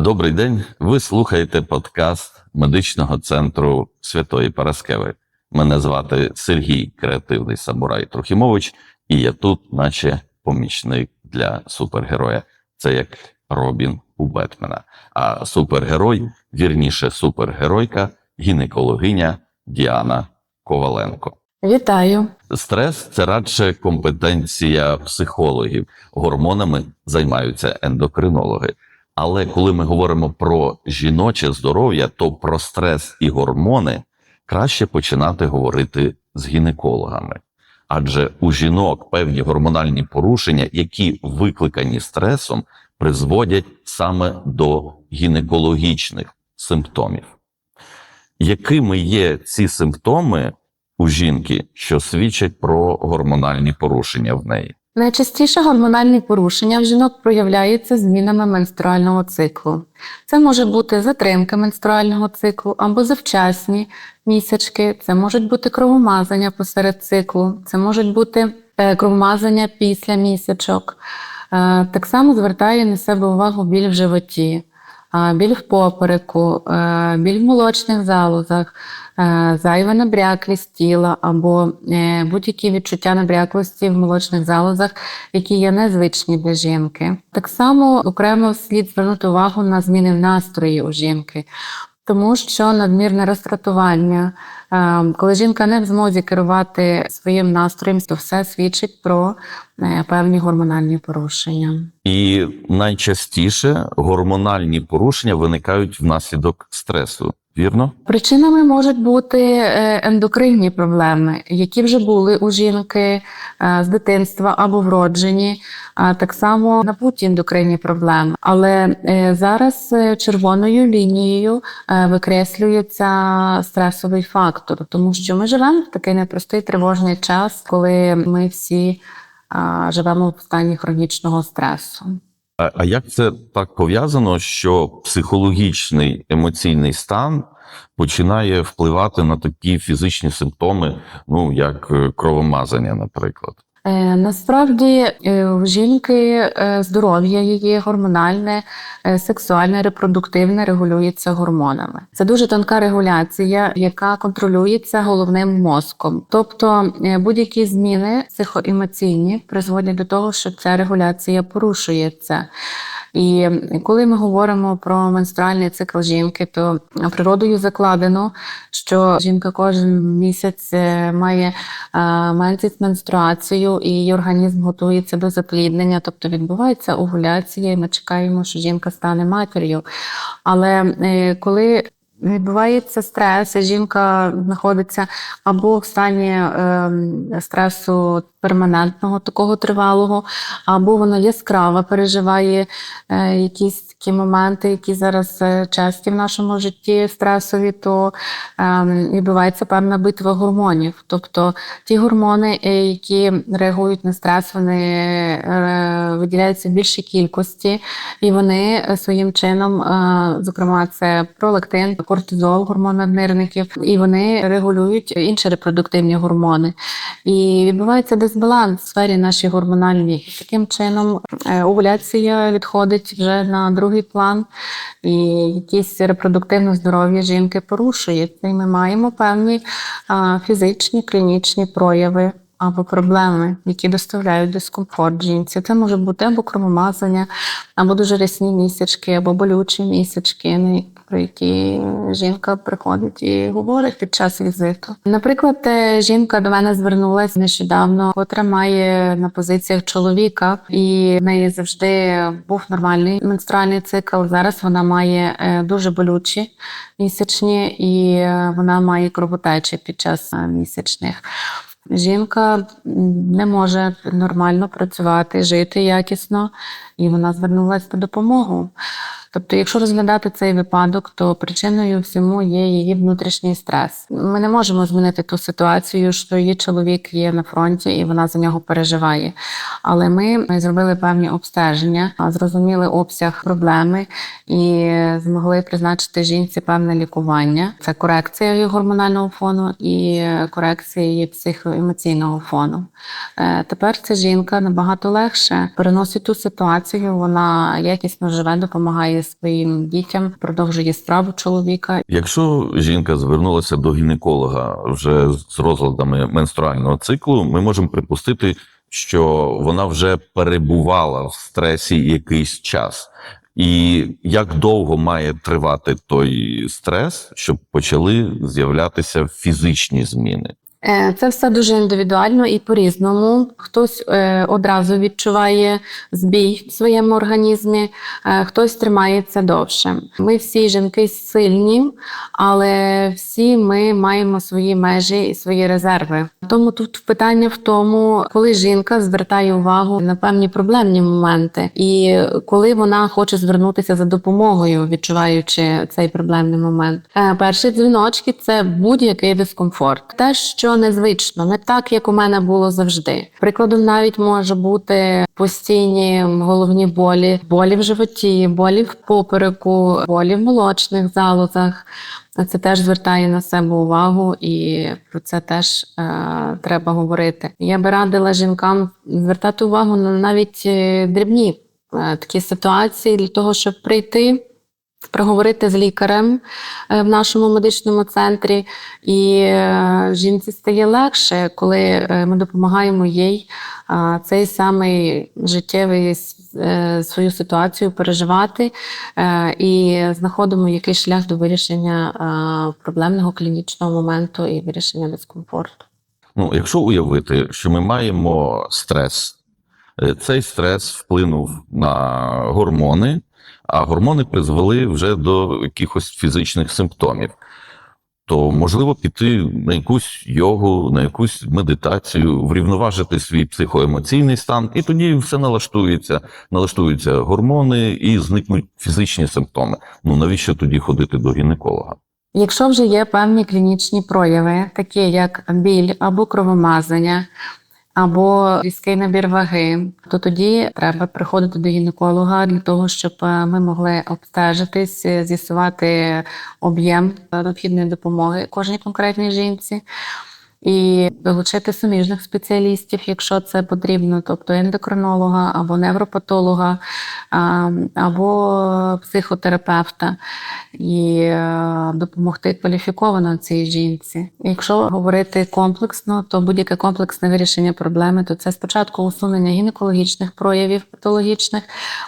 Добрий день. Ви слухаєте подкаст медичного центру Святої Параскеви. Мене звати Сергій Креативний Самурай Трохімович, і я тут, наче помічник для супергероя. Це як Робін у Бетмена. А супергерой, вірніше, супергеройка, гінекологиня Діана Коваленко. Вітаю. Стрес це радше компетенція психологів. Гормонами займаються ендокринологи. Але коли ми говоримо про жіноче здоров'я, то про стрес і гормони краще починати говорити з гінекологами. Адже у жінок певні гормональні порушення, які викликані стресом, призводять саме до гінекологічних симптомів. Якими є ці симптоми у жінки, що свідчать про гормональні порушення в неї? Найчастіше гормональні порушення в жінок проявляються змінами менструального циклу. Це може бути затримка менструального циклу або завчасні місячки, це можуть бути кровомазання посеред циклу, це можуть бути е, кровомазання після місячок. Е, Так само звертає на себе увагу біль в животі, біль в попереку, е, біль в молочних залозах, е, зайва набряклість тіла або е, будь-які відчуття набряклості в молочних залозах, які є незвичні для жінки. Так само окремо слід звернути увагу на зміни в настрої у жінки. Тому що надмірне розтратування, коли жінка не в змозі керувати своїм настроєм, то все свідчить про е, певні гормональні порушення. І найчастіше гормональні порушення виникають внаслідок стресу. Вірно? Причинами можуть бути е, ендокринні проблеми, які вже були у жінки е, з дитинства або вроджені, а так само набуті ендокринні проблеми. Але е, зараз червоною лінією викреслюється стресовий фактор, тому що ми живемо в такий непростий тривожний час, коли ми всі живемо в стані хронічного стресу. А, а як це так пов'язано, що психологічний емоційний стан починає впливати на такі фізичні симптоми, ну як е, кровомазання, наприклад? Е, Насправді е, у жінки е, здоров'я її гормональне, е, сексуальне, репродуктивне регулюється гормонами. Це дуже тонка регуляція, яка контролюється головним мозком. Тобто е, будь-які зміни психоемоційні призводять до того, що ця регуляція порушується. І коли ми говоримо про менструальний цикл жінки, то природою закладено, що жінка кожен місяць е, має е, менструацію, і її організм готується до запліднення, тобто відбувається овуляція, і ми чекаємо, що жінка стане матір'ю. Але е, коли Відбувається стрес, жінка знаходиться або в стані е, стресу перманентного, такого тривалого, або вона яскраво переживає е, якісь такі моменти, які зараз е, часті в нашому житті стресові, то е, відбувається певна битва гормонів. Тобто ті гормони, е, які реагують на стрес, вони виділяються в більшій кількості, і вони своїм чином, зокрема, це пролактин, кортизол, гормон наднирників, і вони регулюють інші репродуктивні гормони. І відбувається дисбаланс в сфері нашій гормональній. Таким чином е, овуляція відходить вже на другий план, і якісь репродуктивне здоров'я жінки порушується. І ми маємо певні фізичні клінічні прояви. Або проблеми, які доставляють дискомфорт жінці. Це може бути або кровомазання, або дуже рясні місячки, або болючі місячки, про які жінка приходить і говорить під час візиту. Наприклад, е, жінка до мене звернулася нещодавно, котра має на позиціях чоловіка, і в неї завжди був нормальний менструальний цикл. Зараз вона має е, дуже болючі місячні, і е, вона має кровотечі під час місячних. Жінка не може нормально працювати, жити якісно, і вона звернулася по допомогу. Тобто, якщо розглядати цей випадок, то причиною всьому є її внутрішній стрес. Ми не можемо змінити ту ситуацію, що її чоловік є на фронті і вона за нього переживає. Але ми зробили певні обстеження, зрозуміли обсяг проблеми і змогли призначити жінці певне лікування. Це корекція її гормонального фону і корекція її психоемоційного фону. Е, Тепер ця жінка набагато легше переносить ту ситуацію. Вона якісно живе, допомагає своїм дітям, продовжує справу чоловіка. Якщо жінка звернулася до гінеколога вже з розладами менструального циклу, ми можемо припустити, що вона вже перебувала в стресі якийсь час. І як довго має тривати той стрес, щоб почали з'являтися фізичні зміни? Е, Це все дуже індивідуально і по-різному. Хтось е, одразу відчуває збій в своєму організмі, е, хтось тримається довше. Ми всі жінки сильні, але всі ми маємо свої межі і свої резерви. Тому тут питання в тому, коли жінка звертає увагу на певні проблемні моменти, і коли вона хоче звернутися за допомогою, відчуваючи цей проблемний момент. Перші дзвіночки це будь-який дискомфорт. Те, що незвично, не так, як у мене було завжди. Прикладом навіть може бути постійні головні болі, болі в животі, болі в попереку, болі в молочних залозах. Це теж звертає на себе увагу, і про це теж е, треба говорити. Я би радила жінкам звертати увагу на навіть е, дрібні е, такі ситуації для того, щоб прийти. Проговорити з лікарем е, в нашому медичному центрі, і е, жінці стає легше, коли е, ми допомагаємо їй цей самий життєвий свою ситуацію переживати і знаходимо якийсь шлях до вирішення проблемного клінічного моменту і вирішення дискомфорту. Ну, якщо уявити, що ми маємо стрес, цей стрес вплинув на гормони, а гормони призвели вже до якихось фізичних симптомів, то можливо піти на якусь йогу, на якусь медитацію, врівноважити свій психоемоційний стан, і тоді все налаштується, налаштуються гормони і зникнуть фізичні симптоми. Ну навіщо тоді ходити до гінеколога? Якщо вже є певні клінічні прояви, такі як біль або кровомазання, або різкий набір ваги, то тоді треба приходити до гінеколога для того, щоб е, ми могли обстежитись, е, з'ясувати об'єм е, необхідної допомоги кожній конкретній жінці. І долучити суміжних спеціалістів, якщо це потрібно, тобто ендокринолога або невропатолога, або психотерапевта, і е, допомогти кваліфіковано цій жінці. Якщо говорити комплексно, то будь-яке комплексне вирішення проблеми, то це спочатку усунення гінекологічних проявів патологічних,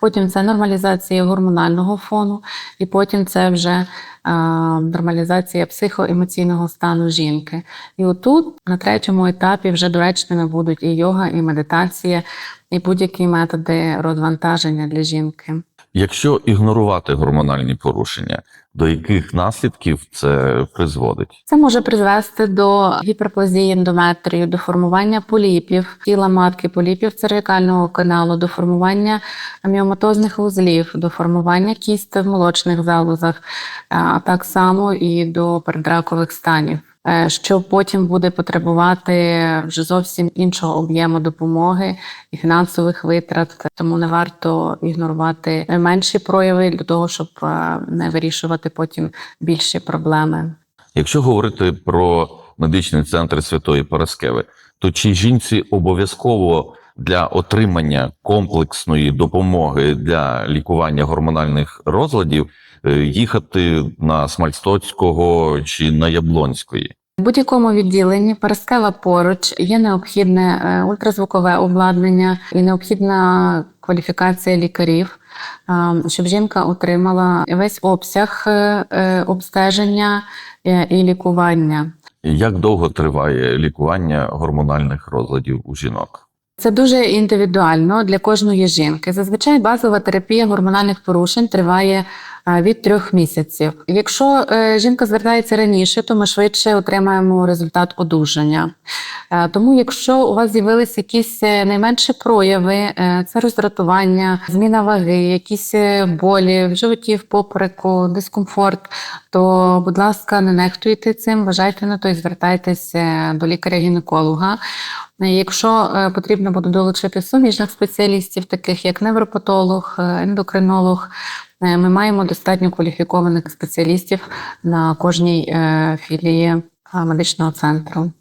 потім це нормалізація гормонального фону, і потім це вже нормалізація психоемоційного стану жінки. І отут на третьому етапі вже доречними будуть і йога, і медитація, і будь-які методи розвантаження для жінки. Якщо ігнорувати гормональні порушення, до яких наслідків це призводить? Це може призвести до гіперплазії ендометрію, до формування поліпів тіла матки, поліпів цервікального каналу, до формування міоматозних вузлів, до формування кісти в молочних залозах, а так само і до передракових станів. Е, Що потім буде потребувати вже зовсім іншого об'єму допомоги і фінансових витрат, тому не варто ігнорувати менші прояви для того, щоб е, не вирішувати потім більші проблеми. Якщо говорити про медичний центр Святої Параскеви, то чи жінці обов'язково для отримання комплексної допомоги для лікування гормональних розладів їхати на Смальстоцького чи на Яблонської? В будь-якому відділенні Параскева поруч є необхідне е, ультразвукове обладнання і необхідна кваліфікація лікарів, е, щоб жінка отримала весь обсяг е, е, обстеження е, і лікування. Як довго триває лікування гормональних розладів у жінок? Це дуже індивідуально для кожної жінки. Зазвичай базова терапія гормональних порушень триває е, від трьох місяців. Якщо е, жінка звертається раніше, то ми швидше отримаємо результат одужання. Е, Тому, якщо у вас з'явилися якісь е, найменші прояви, це роздратування, зміна ваги, якісь болі в животі, в попереку, дискомфорт, то, будь ласка, не нехтуйте цим, вважайте на то і звертайтесь е, до лікаря-гінеколога. Якщо потрібно буде долучити суміжних спеціалістів, таких як невропатолог, ендокринолог, ми маємо достатньо кваліфікованих спеціалістів на кожній е, філії е, медичного центру.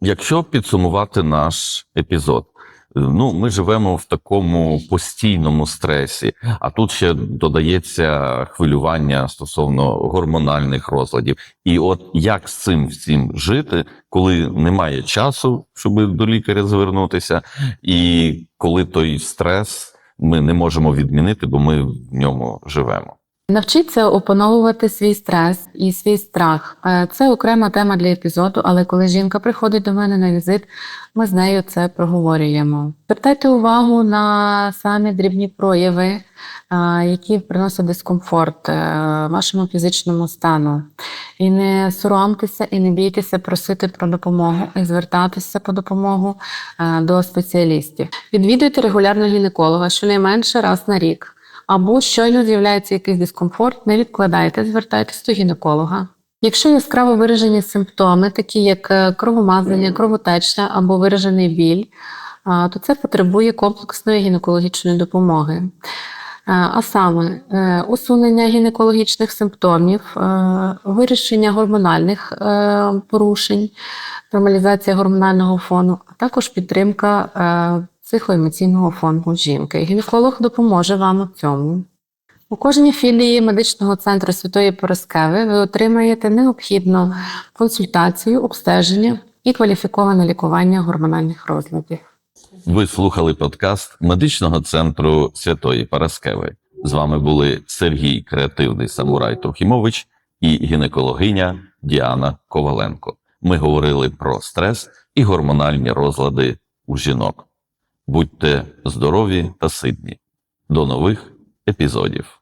Якщо підсумувати наш епізод, Ну, ми живемо в такому постійному стресі, а тут ще додається хвилювання стосовно гормональних розладів. І от як з цим всім жити, коли немає часу, щоб до лікаря звернутися, і коли той стрес ми не можемо відмінити, бо ми в ньому живемо. Навчіться опановувати свій стрес і свій страх. Е, Це окрема тема для епізоду, але коли жінка приходить до мене на візит, ми з нею це проговорюємо. Звертайте увагу на самі дрібні прояви, е, які приносять дискомфорт е, вашому фізичному стану. І не соромтеся і не бійтеся просити про допомогу і звертатися по допомогу до спеціалістів. Відвідуйте регулярно гінеколога щонайменше раз на рік. Або щойно з'являється якийсь дискомфорт, не відкладайте, звертайтеся до гінеколога. Якщо яскраво виражені симптоми, такі як е, кровомазання, кровотеча або виражений біль, то це потребує комплексної гінекологічної допомоги. Е, А саме е, усунення гінекологічних симптомів, вирішення гормональних порушень, нормалізація гормонального фону, а також підтримка психоемоційного фону жінки. Гінеколог допоможе вам у цьому. У кожній філії медичного центру Святої Пороскеви ви отримаєте необхідну консультацію, обстеження і кваліфіковане лікування гормональних розладів. Ви слухали подкаст медичного центру Святої Параскеви. З вами були Сергій Креативний Самурай Трохімович і гінекологиня Діана Коваленко. Ми говорили про стрес і гормональні розлади у жінок. Будьте здорові та ситні. До нових епізодів.